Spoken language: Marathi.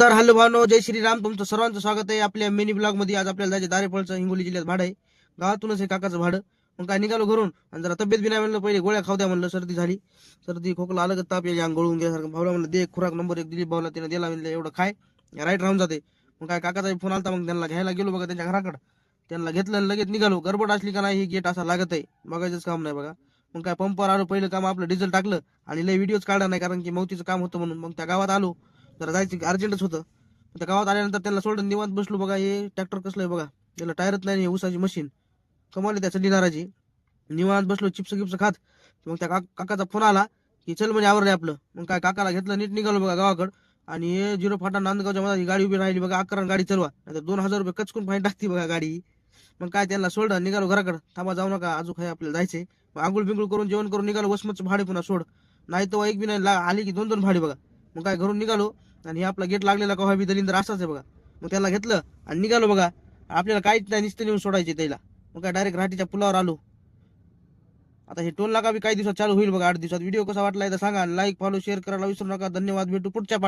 तर हॅलो भावनो जय श्रीराम तुमचं सर्वांचं स्वागत आहे. आपल्या मिनी ब्लॉगमध्ये आज आपल्याला जायचे दारेफळचं हिंगोली जिल्ह्यात भाडं आहे. गावातूनच आहे काकाचं भाडं. मग काय निघालो घरून आणि जरा तब्येत बी नाही म्हणलं पहिले गोळ्या खाऊ द्या म्हणलं सर्दी झाली. सर्दी खोकला आलं का ताप यायची गळून गेल्यासारखं. भावला म्हणलं दे एक खुराक नंबर एक दिलीप भाऊला त्याने दिला म्हणलं एवढं खाय. राईट राहून जाते. मग काय काकाचा फोन आला मग त्यांना घ्यायला गेलो बघा त्यांच्या घराकडं. त्यांना घेतलं लगेच निघालो. गडबड असली का नाही ही गेट असा लागत आहे. बघायचंच काम नाही बघा. मग काय पंपवर आलो पहिलं काम आपलं डिझेल टाकलं आणि लय व्हिडिओज काढला नाही कारण की मौतीचं काम होतं म्हणून. मग त्या गावात आलो. जरा जायचं अर्जंटच होतं. त्या गावात आल्यानंतर त्यांना सोडून निवांत बसलो बघा हे ट्रॅक्टर कसलं आहे बघा. त्याला टायरच नाही हे उसाची मशीन कमाली त्या चड्डी निवांत बसलो चिप्स गिप्स खात. मग त्या काक- काकाचा फोन आला की चल म्हणजे आवरले आपलं. मग काय काकाला घेतलं नीट निघालो बघा गावाकडं. आणि हे झिरो फाटा नांदगावच्या मध्ये गाडी उभी राहिली बघा अकरा गाडी चलवा नाही दोन हजार रुपये कचकून फाईन टाकते बघा गाडी. मग काय त्यांना सोडलं निघालो घराकडं. थांबा जाऊ नका अजून काय आपल्याला जायचंय. मग आंघोळ बिंगुळ करून जेवण करून निघालो वसमतचं भाडे पुन्हा सोड. नाही तर एक बी नाही ला- आली की दोन दोन भाडे बघा. मग काय घरून निघालो आणि हे आपला गेट लागलेला कव्हा बी दलिंदर असाच आहे बघा. मग त्याला घेतलं आणि निघालो बघा. आपल्याला काहीच नाही नुसतं नेऊन सोडायचे त्याला. मग काय डायरेक्ट राहटीच्या पुलावर आलो. आता हे टोल नाका बी काही दिवसात चालू होईल बघा आठ दिवसात. व्हिडिओ कसा वाटला तर सांगा. लाईक फॉलो शेअर करायला विसरू नका. धन्यवाद. भेटू पुढच्या